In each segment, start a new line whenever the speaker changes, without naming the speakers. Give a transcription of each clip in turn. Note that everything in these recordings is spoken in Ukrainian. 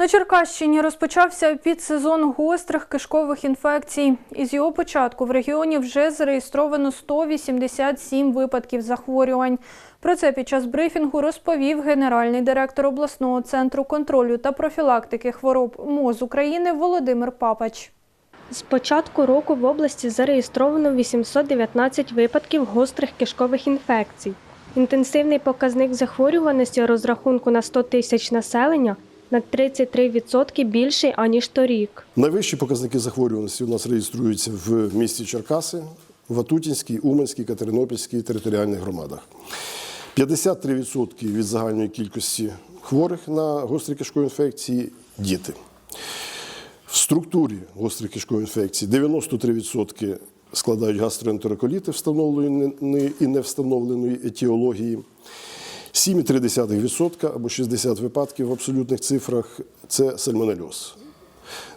На Черкащині розпочався підсезон гострих кишкових інфекцій. Із його початку в регіоні вже зареєстровано 187 випадків захворювань. Про це під час брифінгу розповів генеральний директор обласного центру контролю та профілактики хвороб МОЗ України Володимир Папач.
З початку року в області зареєстровано 819 випадків гострих кишкових інфекцій. Інтенсивний показник захворюваності розрахунку на 100 тисяч населення на 33% більший, аніж торік.
Найвищі показники захворюваності у нас реєструються в місті Черкаси, Ватутінській, Уманській, Катеринопільській територіальних громадах. 53% від загальної кількості хворих на гострі кишкові інфекції діти. В структурі гострих кишкових інфекцій 93% складають гастроентероколіти встановленої і не встановленої етіології. 7,3% або 60 випадків в абсолютних цифрах це сальмонельоз.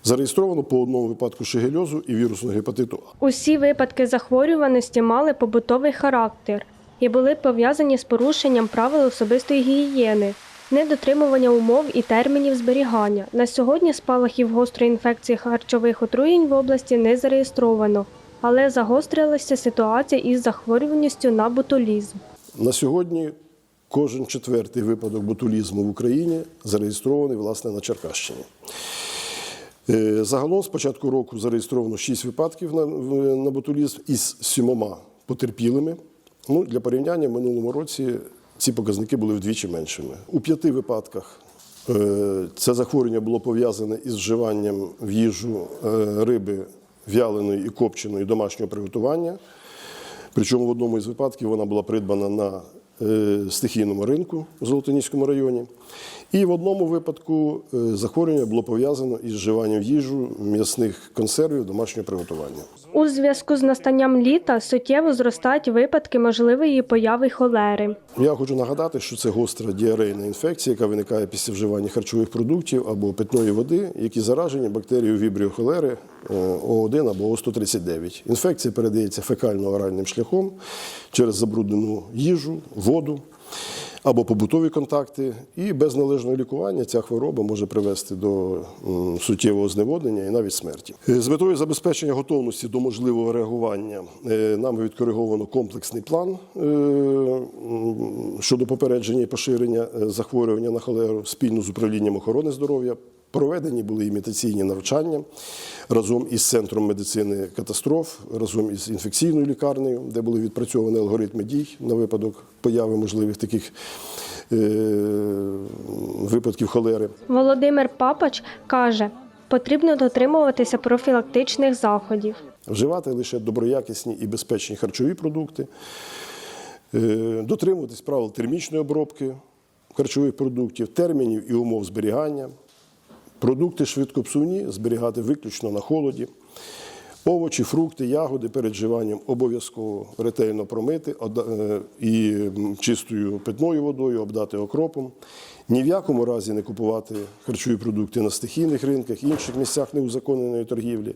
Зареєстровано по одному випадку шигельозу і вірусного гепатиту
Усі випадки захворюваності мали побутовий характер і були пов'язані з порушенням правил особистої гігієни, недотримування умов і термінів зберігання. На сьогодні спалахів гострої інфекції харчових отруєнь в області не зареєстровано, але загострилася ситуація із захворюваністю на ботулізм.
На сьогодні кожен четвертий випадок ботулізму в Україні зареєстрований власне на Черкащині. Е, Загалом з початку року зареєстровано 6 випадків на, на ботулізм із сімома потерпілими. Ну, для порівняння в минулому році ці показники були вдвічі меншими. У п'яти випадках е, це захворювання було пов'язане із вживанням в їжу е, риби вяленої і копченої домашнього приготування. Причому в одному із випадків вона була придбана на стихійному ринку в Золотоніському районі. І в одному випадку е, захворювання було пов'язано із вживанням їжу м'ясних консервів домашнього приготування.
У зв'язку з настанням літа суттєво зростають випадки можливої появи холери.
Я хочу нагадати, що це гостра діарейна інфекція, яка виникає після вживання харчових продуктів або питної води, які заражені бактерією вібріохолери е, О1 або О139. Інфекція передається фекально-оральним шляхом через забруднену їжу, воду або побутові контакти. І без належного лікування ця хвороба може привести до суттєвого зневоднення і навіть смерті. Е, З метою забезпечення готовності до можливого реагування е, нами відкориговано комплексний план е, щодо попередження і поширення е, захворювання на холеру спільно з управлінням охорони здоров'я. Проведені були імітаційні навчання разом із центром медицини катастроф, разом із інфекційною лікарнею, де були відпрацьовані алгоритми дій на випадок появи можливих таких е, випадків холери.
Володимир Папач каже, потрібно дотримуватися профілактичних заходів.
Вживати лише доброякісні і безпечні харчові продукти, е, дотримуватись правил термічної обробки харчових продуктів, термінів і умов зберігання. Продукти швидкопсувні зберігати виключно на холоді. Овочі, фрукти, ягоди перед вживанням обов'язково ретельно промити е, і чистою питною водою обдати окропом. Ні в якому разі не купувати харчові продукти на стихійних ринках, інших місцях неузаконеної торгівлі.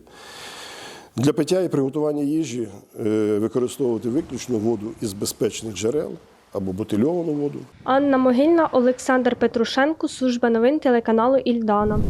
Для пиття і приготування їжі е, використовувати виключно воду із безпечних джерел або бутильовану воду.
Анна Могильна, Олександр Петрушенко, служба новин телеканалу Ільдана.